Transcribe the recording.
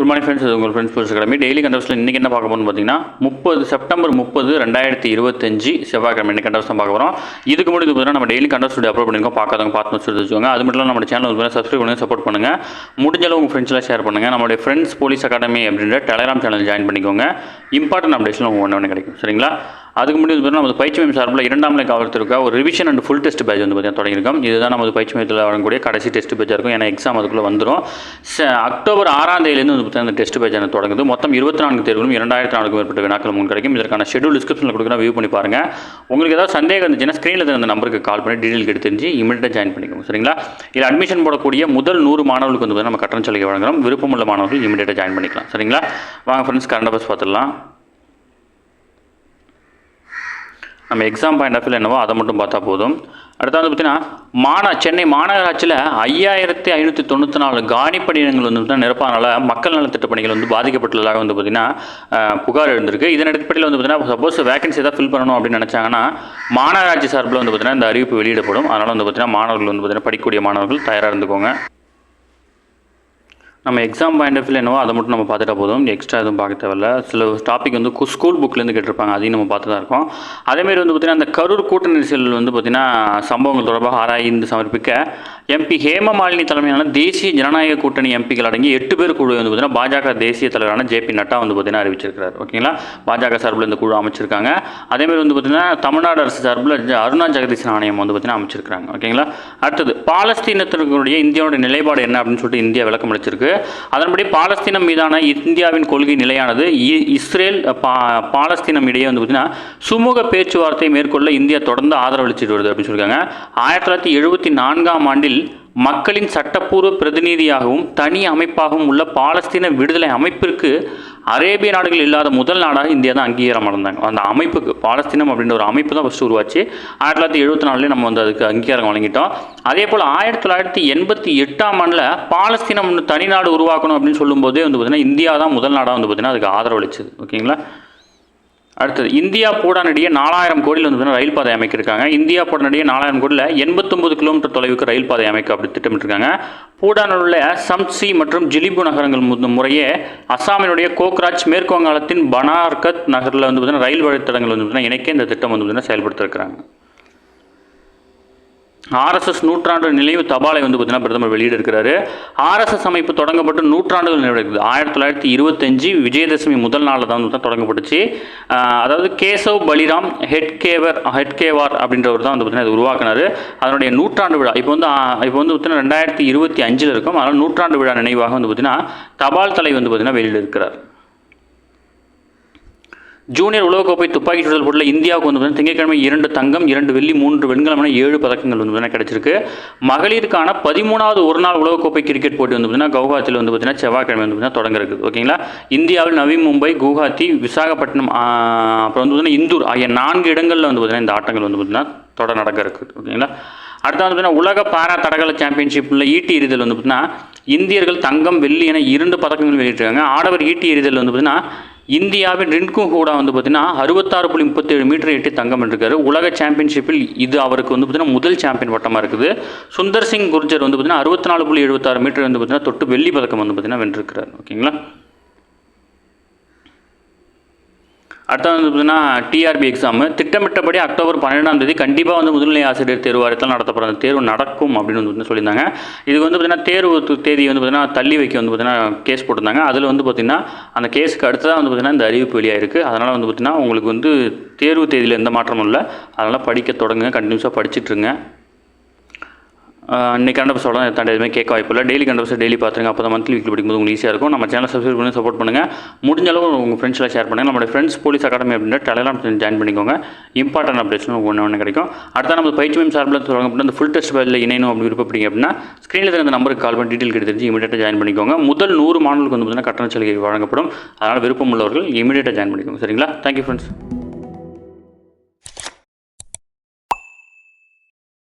Good morning friends இது உங்கள் friends sports academy daily கண்டவர்ஸில் இன்றைக்கி என்ன பார்க்க போகணும்னு பார்த்தீங்கன்னா முப்பது செப்டம்பர் முப்பது ரெண்டாயிரத்தி இருபத்தஞ்சு செவ்வாய்க்கிழமை இன்னைக்கு கண்டவர்ஸ் தான் பார்க்க போகிறோம் இதுக்கு முன்னாடி பார்த்தீங்கன்னா நம்ம டெய்லி கண்டவர்ஸ் அப்லோட் பண்ணியிருக்கோம். பார்க்காதவங்க பார்த்து வச்சுட்டு வச்சுக்கோங்க. அது மட்டும் இல்லாமல் நம்ம சேனல் வந்து சப்ஸ்கிரைப் பண்ணுங்கள் சப்போர்ட் பண்ணுங்கள் முடிஞ்ச அளவு உங்கள் ஃப்ரெண்ட்ஸ்லாம் ஷேர் பண்ணுங்கள் நம்மளுடைய ஃப்ரெண்ட்ஸ் போலீஸ் அகாடமி அப்படின்ற டெலிகிராம் சேனல் ஜாயின் பண்ணிக்கோங்க. இம்பார்ட்டன்ட் அப்டேட்ஸ்லாம் உங்களுக்கு ஒன்று ஒன்று கிடைக்கும். சரிங்களா? அதுக்கு முன்னாடி வந்து பார்த்தீங்கன்னா நம்ம பயிற்சி மையம் சார்பில் இரண்டாம் நிலை காவலத்திற்கா ஒரு revision and full test page வந்து பார்த்தீங்கன்னா தொடங்கியிருக்கோம். இதுதான் நமது பயிற்சி மையத்தில் வரக்கூடிய கடைசி டெஸ்ட் பேஜாக இருக்கும். ஏன்னா எக்ஸாம் அதுக்குள்ளே வந்துடும் ச- அக்டோபர் ஆறாம் தேதியிலேருந்து வந்து பார்த்தீங்கன்னா இந்த டெஸ்ட் பேஜ் எனக்கு தொடங்குது. மொத்தம் இருபத்தி நான்கு தேர்வுகளும் இரண்டாயிரத்தி நான்கு மேற்பட்ட வினாக்கள் உங்களுக்கு கிடைக்கும். இதற்கான ஷெடியூல் டிஸ்கிரிப்ஷனில் கொடுக்குறேன். வியூ பண்ணி பாருங்கள் உங்களுக்கு ஏதாவது சந்தேகம் இருந்துச்சுன்னா ஸ்க்ரீனில் இருந்த அந்த நம்பருக்கு கால் பண்ணி டீட்டெயில் எடுத்து தெரிஞ்சு இமீடியட்டாக ஜாயின் பண்ணிக்கோங்க. சரிங்களா? இதில் அட்மிஷன் போடக்கூடிய முதல் நூறு மாணவர்களுக்கு வந்து நம்ம கட்டணம் சலுகை வழங்குறோம். விருப்பமுள்ள மாணவர்கள் இமீடியட்டாக ஜாயின் பண்ணிக்கலாம். சரிங்களா? வாங்க ஃப்ரெண்ட்ஸ் கரண்ட் பஸ் பார்த்துடலாம். நம்ம எக்ஸாம் பாயிண்ட் ஆஃப் வியூ என்னவோ அதை மட்டும் பார்த்தா போதும். அடுத்தது வந்து பார்த்தீங்கன்னா மாநா சென்னை மாநகராட்சியில் ஐயாயிரத்தி ஐநூற்றி தொண்ணூற்றி நாலு காணி பணியிடங்கள் வந்து பார்த்தீங்கன்னா நிரப்பாதனால மக்கள் நலத்திட்ட பணிகள் வந்து பாதிக்கப்பட்டுள்ளதாக வந்து பார்த்தீங்கன்னா புகார் எழுந்திருக்கு. இதன் அடிப்படையில் வந்து பார்த்தீங்கன்னா சப்போஸ் வேகன்சி ஏதாவது ஃபில் பண்ணணும் அப்படின்னு நினச்சாங்கன்னா மாநகராட்சி சார்பில் வந்து பார்த்தீங்கன்னா இந்த அறிவிப்பு வெளியிடப்படும். அதனால் வந்து பார்த்தீங்கன்னா மாணவர்கள் வந்து பார்த்தீங்கன்னா படிக்கக்கூடிய மாணவர்கள் தயாராக இருந்துக்கோங்க. நம்ம எக்ஸாம் பாயிண்ட் ஆஃப் வியூ என்னவோ அதை மட்டும் நம்ம பார்த்துட்டா போதும். எக்ஸ்ட்ரா எதுவும் பார்க்க தேவையில்ல. சில டாபிக் வந்து கு- ஸ்கூல் புக்லேருந்து கேட்டிருப்பாங்க. அதையும் நம்ம பார்த்து தான் இருக்கோம் அதேமாரி வந்து பார்த்திங்கன்னா அந்த கரூர் கூட்ட நெரிசல் வந்து பார்த்திங்கன்னா சம்பவங்கள் தொடர்பாக ஆராய்ந்து சமர்ப்பிக்க எம்பி ஹேமமாலினி தலைமையிலான தேசிய ஜனநாயக கூட்டணி எம்பிகள் அடங்கி எட்டு பேர் குழு வந்து பார்த்திங்கன்னா பாஜக தேசிய தலைவரான ஜேபி நட்டா வந்து பார்த்திங்கன்னா அறிவிச்சிருக்கிறார். ஓகேங்களா பாஜக சார்பில் இந்த குழு அமைச்சிருக்காங்க. அதேமாதிரி வந்து பார்த்திங்கன்னா தமிழ்நாடு அரசு சார்பில் அருணா ஜெகதீசன் ஆணையம் வந்து பார்த்திங்கன்னா அமைச்சிருக்காங்க ஓகேங்களா அடுத்தது பாலஸ்தீனத்தினுடைய இந்தியாவுடைய நிலைப்பாடு என்ன அப்படின்னு சொல்லிட்டு இந்தியா விளக்கம் அளிச்சிருக்கு அதன்படி பாலஸ்தீனம் மீதான இந்தியாவின் கொள்கை நிலையானது இஸ்ரேல் பா பாலஸ்தீனம் இடையே வந்து பார்த்தீங்கன்னா சுமூக பேச்சுவார்த்தை மேற்கொள்ள இந்தியா தொடர்ந்து ஆதரவளிச்சிட்டு வருது அப்படின்னு சொல்லியிருக்காங்க. ஆயிரத்தி தொள்ளாயிரத்தி எழுபத்தி நான்காம் ஆண்டில் மக்களின் சட்டப்பூர்வ பிரதிநிதியாகவும் தனி அமைப்பாகவும் உள்ள பாலஸ்தீன விடுதலை அமைப்பிற்கு அரேபிய நாடுகள் இல்லாத முதல் நாடாக இந்தியா தான் அங்கீகாரம் அடைந்தாங்க. அந்த அமைப்புக்கு பாலஸ்தீனம் அப்படின்ற ஒரு அமைப்பு தான் ஃபஸ்ட்டு உருவாச்சு. ஆயிரத்தி தொள்ளாயிரத்தி எழுபத்தி நாலுலேயே நம்ம வந்து அதுக்கு அங்கீகாரம் வழங்கிட்டோம். அதே போல் ஆயிரத்தி தொள்ளாயிரத்தி எண்பத்தி எட்டாம் ஆண்டில் பாலஸ்தீனம் தனி நாடு உருவாக்கணும் அப்படின்னு சொல்லும்போதே வந்து பார்த்திங்கன்னா இந்தியா தான் முதல் நாடாக வந்து பார்த்திங்கன்னா அதுக்கு ஆதரவளிச்சது. ஓகேங்களா? அடுத்தது இந்தியா பூடானடியே நாலாயிரம் கோடியில் வந்து பார்த்தீங்கன்னா ரயில் பாதை அமைக்கிருக்காங்க. இந்தியா போடனடியே நாலாயிரம் கோடியில் எண்பத்தொம்பது கிலோமீட்டர் தொலைவுக்கு ரயில் பாதை அமைக்க அப்படி திட்டமிட்டிருக்காங்க. பூடானில் உள்ள சம்சி மற்றும் ஜிலிபு நகரங்கள் முறையே அஸ்ஸாமினுடைய கோக்ராஜ் மேற்கு வங்காளத்தின் பனார்கத் நகரில் வந்து பார்த்தீங்கன்னா ரயில் வழித்தடங்கள் வந்து பார்த்தீங்கன்னா இணைக்க இந்த திட்டம் வந்து பார்த்தீங்கன்னா செயல்படுத்திருக்கிறாங்க. ஆர்எஸ்எஸ் நூற்றாண்டு நினைவு தபாலை வந்து பார்த்தீங்கன்னா பிரதமர் வெளியிட்டிருக்கிறாரு. ஆர்எஸ்எஸ் அமைப்பு தொடங்கப்பட்டு நூற்றாண்டுகள் நிறைவடைக்குது ஆயிரத்தி தொள்ளாயிரத்தி இருபத்தஞ்சு விஜயதசமி முதல் நாளில் தான் வந்து தொடங்கப்பட்டுச்சு. அதாவது கேசவ் பலிராம் ஹெட்கேவர் ஹெட்கேவார் அப்படின்றவர் தான் வந்து பார்த்தீங்கன்னா இது உருவாக்குனாரு. அதனுடைய நூற்றாண்டு விழா இப்போ வந்து இப்போ வந்து பார்த்தீங்கன்னா ரெண்டாயிரத்தி இருபத்தி அஞ்சில் இருக்கும். அதனால் நூற்றாண்டு விழா நினைவாக வந்து பார்த்தீங்கன்னா தபால் தலை வந்து பார்த்தீங்கன்னா வெளியிட்டிருக்கிறார். ஜூனியர் உலகக்கோப்பை துப்பாக்கி சுடுதல் போட்டியில் இந்தியாவுக்கு வந்து பார்த்தீங்கன்னா திங்கட்கிழமை இரண்டு தங்கம் இரண்டு வெள்ளி மூன்று வெண்கலமான ஏழு பதக்கங்கள் வந்து கிடைச்சிருக்கு. மகளிருக்கான பதிமூணாவது ஒரு நாள் உலகக்கோப்பை கிரிக்கெட் போட்டி வந்து பார்த்தீங்கன்னா கவுஹாத்தியில் வந்து பார்த்தீங்கன்னா செவ்வாய்க்கிழமை வந்து பார்த்தீங்கன்னா தொடங்க இருக்குது ஓகேங்களா? இந்தியாவில் நவி மும்பை குவஹாத்தி விசாகப்பட்டினம் அப்புறம் வந்து பார்த்தீங்கன்னா இந்தூர் ஆகிய நான்கு இடங்களில் வந்து பார்த்தீங்கன்னா இந்த ஆட்டங்கள் வந்து பார்த்தீங்கன்னா தொடர் நடக்க இருக்குது ஓகேங்களா? அடுத்து வந்து பார்த்தீங்கன்னா உலக பாரா தடகள சாம்பியன்ஷிப்பில் ஈட்டி எறிதல் வந்து பார்த்தீங்கன்னா இந்தியர்கள் தங்கம் வெள்ளி என இரண்டு பதக்கங்கள் வெளியிட்டிருக்காங்க. ஆடவர் ஈட்டி எறிதல் வந்து பார்த்தீங்கன்னா இந்தியாவின் ரின்கு ஹூடா வந்து பார்த்தீங்கன்னா அறுபத்தாறு புள்ளி முப்பத்தேழு மீட்டர் எட்டி தங்கம் வென்றிருக்காரு. உலக சாம்பியன்ஷிப்பில் இது அவருக்கு வந்து பார்த்தீங்கன்னா முதல் சாம்பியன் வட்டமாக இருக்குது. சுந்தர் சிங் குர்ஜர் வந்து பார்த்தீங்கன்னா அறுபத்தி நாலு புள்ளி எழுபத்தாறு மீட்டர் வந்து பார்த்தீங்கன்னா தொட்டு வெள்ளி பதக்கம் வந்து பார்த்தீங்கன்னா வென்றிருக்கிறார். ஓகேங்களா? அடுத்தது வந்து பார்த்தீங்கன்னா டிஆர்பி எக்ஸாமு திட்டமிட்டபடி அக்டோபர் பன்னெண்டாம் தேதி கண்டிப்பாக வந்து முதுநிலை ஆசிரியர் தேர்வு வாரத்தில் நடத்தப்படுற அந்த தேர்வு நடக்கும் அப்படின்னு வந்து சொல்லியிருந்தாங்க. இதுக்கு வந்து பார்த்திங்கன்னா தேர்வு தேதி வந்து பார்த்திங்கன்னா தள்ளி வைக்க வந்து பார்த்திங்கன்னா கேஸ் போட்டிருந்தாங்க. அதில் வந்து பார்த்திங்கன்னா அந்த கேஸுக்கு அடுத்ததாக வந்து பார்த்தீங்கன்னா இந்த அறிவிப்பு வெளியாயிருக்கு. அதனால் வந்து பார்த்திங்கன்னா உங்களுக்கு வந்து தேர்வு தேதியில் எந்த மாற்றமும் இல்லை. அதனால் படிக்க தொடங்குங்க. கண்டினியூஸாக படிச்சுட்டு இருங்க ஆஹ் இன்னைக்கு கண்டபஸ் அவ்வளோ தாண்டி எதுவுமே கேட்க வாய்ப்பு இல்லை. டெய்லி கண்டபஸ் டெய்லி பார்த்துருங்க. அப்போ தான் மந்த்லி வீக்லி படிக்கும்போது உங்களுக்கு ஈஸியாக இருக்கும். நம்ம சேனல் சப்ஸ்கிரைப் பண்ணி சப்போர்ட் பண்ணுங்கள் முடிஞ்ச அளவு உங்கள் ஃப்ரெண்ட்ஸ்லாம் ஷேர் பண்ணுங்கள் நம்மளோட ஃப்ரெண்ட்ஸ் போலீஸ் அகாடமி அப்படின்ற டெலகிராம் ஜாயின் பண்ணிக்கோங்க. இம்பார்ட்டன்ட் அப்டேட்ஸ் ஒன்று ஒன்று கிடைக்கும். அடுத்த நம்ம பயிற்சி மேம் சார்பில் தொடங்கப்பட்ட அந்த ஃபுல் டெஸ்ட் பதில் இணையணும் அப்படி விருப்பப்படுங்க அப்படின்னா ஸ்க்ரீனில் இருந்த நம்பருக்கு கால் பண்ணி டீட்டெயில் தெரிஞ்சு இமீடியட்டாக ஜாயின் பண்ணிக்கோங்க. முதல் நூறு மாணவர்களுக்கு வந்து பார்த்தீங்கன்னா கட்டண சலுகை வழங்கப்படும். அதனால் விருப்பம் உள்ளவர்கள் இமீடியட்டாக ஜாயின் பண்ணிக்கோங்க. சரிங்களா? Thank you friends